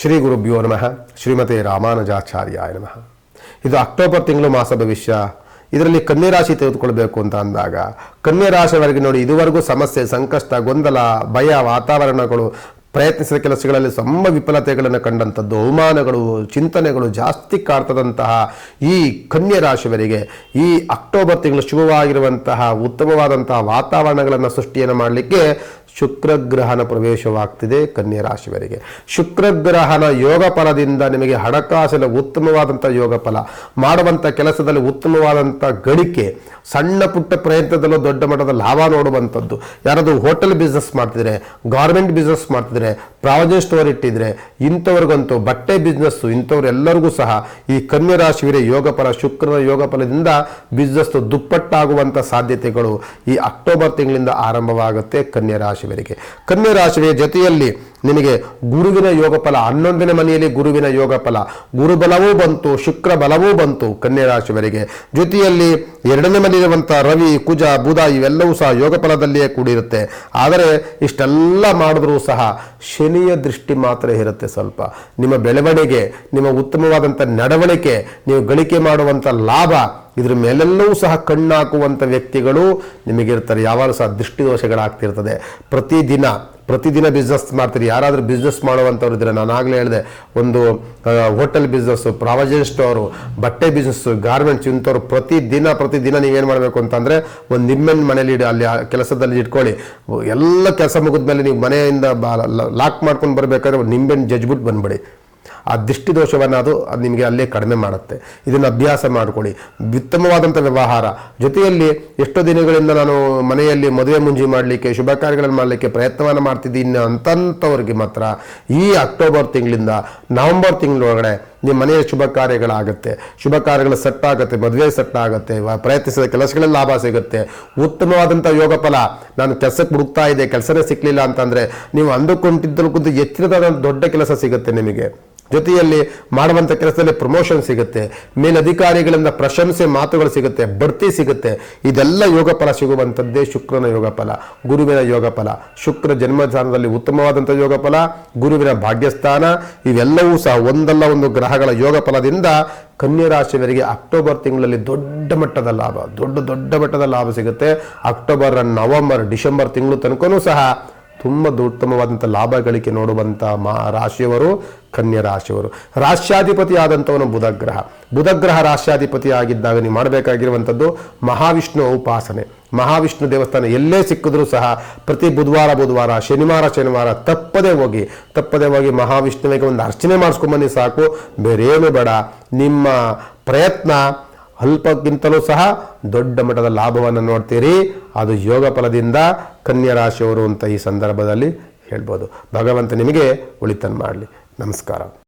ಶ್ರೀ ಗುರುಭ್ಯೋ ನಮಃ. ಶ್ರೀಮತಿ ರಾಮಾನುಜಾಚಾರ್ಯಾಯ ನಮಃ. ಇದು ಅಕ್ಟೋಬರ್ ತಿಂಗಳು ಮಾಸ ಭವಿಷ್ಯ. ಇದರಲ್ಲಿ ಕನ್ಯಾ ರಾಶಿ ತೆಗೆದುಕೊಳ್ಬೇಕು ಅಂತ ಅಂದಾಗ, ಕನ್ಯಾ ರಾಶಿಯವರೆಗೆ ನೋಡಿ ಇದುವರೆಗೂ ಸಮಸ್ಯೆ, ಸಂಕಷ್ಟ, ಗೊಂದಲ, ಭಯ, ವಾತಾವರಣಗಳು ಪ್ರಯತ್ನಿಸಿದ ಕೆಲಸಗಳಲ್ಲಿ ಸಮ ವಿಫಲತೆಗಳನ್ನು ಕಂಡಂಥದ್ದು, ಅವಮಾನಗಳು, ಚಿಂತನೆಗಳು ಜಾಸ್ತಿ ಕಾಡ್ತದಂತಹ ಈ ಕನ್ಯಾ ರಾಶಿಯವರಿಗೆ ಈ ಅಕ್ಟೋಬರ್ ತಿಂಗಳು ಶುಭವಾಗಿರುವಂತಹ ಉತ್ತಮವಾದಂತಹ ವಾತಾವರಣಗಳನ್ನು ಸೃಷ್ಟಿಯನ್ನು ಮಾಡಲಿಕ್ಕೆ ಶುಕ್ರಗ್ರಹನ ಪ್ರವೇಶವಾಗ್ತಿದೆ ಕನ್ಯಾ ರಾಶಿಯವರಿಗೆ ಶುಕ್ರಗ್ರಹನ ಯೋಗ ಫಲದಿಂದ ನಿಮಗೆ ಹಣಕಾಸಿನ ಉತ್ತಮವಾದಂಥ ಯೋಗ ಫಲ, ಮಾಡುವಂಥ ಕೆಲಸದಲ್ಲಿ ಉತ್ತಮವಾದಂಥ ಗಳಿಕೆ, ಸಣ್ಣ ಪುಟ್ಟ ಪ್ರಯತ್ನದಲ್ಲೂ ದೊಡ್ಡ ಮಟ್ಟದ ಲಾಭ ನೋಡುವಂಥದ್ದು. ಯಾರಾದರೂ ಹೋಟೆಲ್ ಬಿಸ್ನೆಸ್ ಮಾಡ್ತಿದ್ರೆ ಗಾರ್ಮೆಂಟ್ ಬಿಸ್ನೆಸ್ ಮಾಡ್ತಿದ್ರೆ üzere ಪ್ರಾವಿಜನ್ ಸ್ಟೋರ್ ಇಟ್ಟಿದ್ರೆ ಇಂಥವ್ರಿಗಂತೂ ಬಟ್ಟೆ ಬಿಸ್ನೆಸ್ಸು ಇಂಥವ್ರೆಲ್ಲರಿಗೂ ಸಹ ಈ ಕನ್ಯಾ ರಾಶಿವರೇ ಯೋಗ ಫಲ, ಶುಕ್ರನ ಯೋಗ ಫಲದಿಂದ ಬಿಸ್ನೆಸ್ ದುಪ್ಪಟ್ಟಾಗುವಂಥ ಸಾಧ್ಯತೆಗಳು ಈ ಅಕ್ಟೋಬರ್ ತಿಂಗಳಿಂದ ಆರಂಭವಾಗುತ್ತೆ ಕನ್ಯಾ ರಾಶಿವರಿಗೆ ಕನ್ಯಾ ರಾಶಿಯ ಜೊತೆಯಲ್ಲಿ ನಿಮಗೆ ಗುರುವಿನ ಯೋಗ ಫಲ, ಹನ್ನೊಂದನೇ ಮನೆಯಲ್ಲಿ ಗುರುವಿನ ಯೋಗ ಫಲ, ಗುರುಬಲವೂ ಬಂತು ಶುಕ್ರ ಬಲವೂ ಬಂತು ಕನ್ಯಾ ರಾಶಿಯವರಿಗೆ. ಜೊತೆಯಲ್ಲಿ ಎರಡನೇ ಮನೆಯಿರುವಂಥ ರವಿ, ಕುಜ, ಬುಧ ಇವೆಲ್ಲವೂ ಸಹ ಯೋಗ ಫಲದಲ್ಲಿಯೇ ಕೂಡಿರುತ್ತೆ. ಆದರೆ ಇಷ್ಟೆಲ್ಲ ಮಾಡಿದ್ರೂ ಸಹ ಶನಿಯ ದೃಷ್ಟಿ ಮಾತ್ರ ಇರುತ್ತೆ ಸ್ವಲ್ಪ. ನಿಮ್ಮ ಬೆಳವಣಿಗೆ ನಿಮ್ಮ ಉತ್ತಮವಾದಂಥ ನಡವಳಿಕೆ ನೀವು ಗಳಿಕೆ ಮಾಡುವಂಥ ಲಾಭ ಇದ್ರ ಮೇಲೆಲ್ಲವೂ ಸಹ ಕಣ್ಣಾಕುವಂಥ ವ್ಯಕ್ತಿಗಳು ನಿಮಗಿರ್ತಾರೆ. ಯಾವಾಗ ಸಹ ದೃಷ್ಟಿದೋಷಗಳಾಗ್ತಿರ್ತದೆ. ಪ್ರತಿದಿನ ಪ್ರತಿದಿನ ಬಿಸ್ನೆಸ್ ಮಾಡ್ತೀರಿ. ಯಾರಾದರೂ ಬಿಸ್ನೆಸ್ ಮಾಡುವಂಥವ್ರು ಇದ್ರೆ ನಾನು ಆಗಲೇ ಹೇಳಿದೆ, ಒಂದು ಹೋಟೆಲ್ ಬಿಸ್ನೆಸ್ಸು ಪ್ರಾವಜನ್ ಸ್ಟೋರು ಬಟ್ಟೆ ಬಿಸ್ನೆಸ್ಸು ಗಾರ್ಮೆಂಟ್ಸ್ ಇಂಥವ್ರು ಪ್ರತಿದಿನ ಪ್ರತಿದಿನ ನೀವೇನು ಮಾಡಬೇಕು ಅಂತಂದರೆ ಒಂದು ನಿಮ್ಮೆನ್ ಮನೇಲಿ ಇಡಿ, ಅಲ್ಲಿ ಕೆಲಸದಲ್ಲಿ ಇಟ್ಕೊಳ್ಳಿ. ಎಲ್ಲ ಕೆಲಸ ಮುಗಿದ್ಮೇಲೆ ನೀವು ಮನೆಯಿಂದ ಲಾಕ್ ಮಾಡ್ಕೊಂಡು ಬರಬೇಕಾದ್ರೆ ಒಂದು ನಿಂಬೆಹಣ್ಣು ಜಜ್ಬಿಟ್ಟು ಬಂದ್ಬಿಡಿ. ಆ ದೃಷ್ಟಿದೋಷವನ್ನು ಅದು ನಿಮಗೆ ಅಲ್ಲೇ ಕಡಿಮೆ ಮಾಡುತ್ತೆ. ಇದನ್ನು ಅಭ್ಯಾಸ ಮಾಡಿಕೊಳ್ಳಿ. ಉತ್ತಮವಾದಂಥ ವ್ಯವಹಾರ. ಜೊತೆಯಲ್ಲಿ ಎಷ್ಟೋ ದಿನಗಳಿಂದ ನಾನು ಮನೆಯಲ್ಲಿ ಮದುವೆ ಮುಂಜಿ ಮಾಡಲಿಕ್ಕೆ, ಶುಭ ಕಾರ್ಯಗಳನ್ನು ಮಾಡಲಿಕ್ಕೆ ಪ್ರಯತ್ನವನ್ನು ಮಾಡ್ತಿದ್ದೀನಿ ಅಂತಂಥವ್ರಿಗೆ ಮಾತ್ರ ಈ ಅಕ್ಟೋಬರ್ ತಿಂಗಳಿಂದ ನವೆಂಬರ್ ತಿಂಗಳೊಳಗಡೆ ನಿಮ್ಮ ಮನೆಯ ಶುಭ ಕಾರ್ಯಗಳಾಗುತ್ತೆ. ಶುಭ ಕಾರ್ಯಗಳು ಸೆಟ್ ಆಗುತ್ತೆ, ಮದುವೆ ಸೆಟ್ ಆಗುತ್ತೆ ಪ್ರಯತ್ನಿಸಿದ ಕೆಲಸಗಳಲ್ಲಿ ಲಾಭ ಸಿಗುತ್ತೆ. ಉತ್ತಮವಾದಂಥ ಯೋಗ ಫಲ. ನಾನು ಕೆಲಸಕ್ಕೆ ಹುಡುಕ್ತಾ ಇದೆ ಕೆಲಸನೇ ಸಿಕ್ಕಲಿಲ್ಲ ಅಂತಂದರೆ ನೀವು ಅಂದುಕೊಂಡಿದ್ದಕ್ಕಿಂತ ಎಚ್ಚರದ ದೊಡ್ಡ ಕೆಲಸ ಸಿಗುತ್ತೆ ನಿಮಗೆ. ಜೊತೆಯಲ್ಲಿ ಮಾಡುವಂಥ ಕೆಲಸದಲ್ಲಿ ಪ್ರಮೋಷನ್ ಸಿಗುತ್ತೆ, ಮೇಲಧಿಕಾರಿಗಳಿಂದ ಪ್ರಶಂಸೆ ಮಾತುಗಳು ಸಿಗುತ್ತೆ, ಬಡ್ತಿ ಸಿಗುತ್ತೆ. ಇದೆಲ್ಲ ಯೋಗ ಫಲ ಸಿಗುವಂಥದ್ದೇ ಶುಕ್ರನ ಯೋಗ ಫಲ. ಗುರುವಿನ ಯೋಗ ಫಲ. ಶುಕ್ರ ಜನ್ಮಸ್ಥಾನದಲ್ಲಿ ಉತ್ತಮವಾದಂಥ ಯೋಗ ಫಲ, ಗುರುವಿನ ಭಾಗ್ಯಸ್ಥಾನ, ಇವೆಲ್ಲವೂ ಸಹ ಒಂದಲ್ಲ ಒಂದು ಗ್ರಹಗಳ ಯೋಗ ಫಲದಿಂದ ಕನ್ಯಾ ರಾಶಿಯವರಿಗೆ ಅಕ್ಟೋಬರ್ ತಿಂಗಳಲ್ಲಿ ದೊಡ್ಡ ಮಟ್ಟದ ಲಾಭ, ದೊಡ್ಡ ದೊಡ್ಡ ಮಟ್ಟದ ಲಾಭ ಸಿಗುತ್ತೆ. ಅಕ್ಟೋಬರ್, ನವೆಂಬರ್, ಡಿಸೆಂಬರ್ ತಿಂಗಳು ತನಕನೂ ಸಹ ತುಂಬ ಉತ್ತಮವಾದಂಥ ಲಾಭ ಗಳಿಕೆ ನೋಡುವಂಥ ಮಾ ರಾಶಿಯವರು ಕನ್ಯಾ ರಾಶಿಯವರು. ಆದಂಥವನು ಬುಧಗ್ರಹ. ಬುಧಗ್ರಹ ರಾಶ್ಯಾಧಿಪತಿ ಆಗಿದ್ದಾಗ ನೀವು ಮಾಡಬೇಕಾಗಿರುವಂಥದ್ದು ಮಹಾವಿಷ್ಣು ಉಪಾಸನೆ. ಮಹಾವಿಷ್ಣು ದೇವಸ್ಥಾನ ಎಲ್ಲೇ ಸಿಕ್ಕಿದ್ರೂ ಸಹ ಪ್ರತಿ ಬುಧವಾರ ಬುಧವಾರ, ಶನಿವಾರ ಶನಿವಾರ ತಪ್ಪದೇ ಹೋಗಿ ತಪ್ಪದೇ ಹೋಗಿ ಮಹಾವಿಷ್ಣುವಿಗೆ ಒಂದು ಅರ್ಚನೆ ಮಾಡಿಸ್ಕೊಂಬನ್ನಿ ಸಾಕು. ಬೇರೇನು ಬೇಡ. ನಿಮ್ಮ ಪ್ರಯತ್ನ ಅಲ್ಪಕ್ಕಿಂತಲೂ ಸಹ ದೊಡ್ಡ ಮಟ್ಟದ ಲಾಭವನ್ನು ನೋಡ್ತೀರಿ. ಅದು ಯೋಗ ಫಲದಿಂದ ಕನ್ಯಾ ರಾಶಿಯವರು ಅಂತ ಈ ಸಂದರ್ಭದಲ್ಲಿ ಹೇಳ್ಬೋದು. ಭಗವಂತ ನಿಮಗೆ ಒಳಿತನ್ನು ಮಾಡಲಿ. നമസ്കാരം.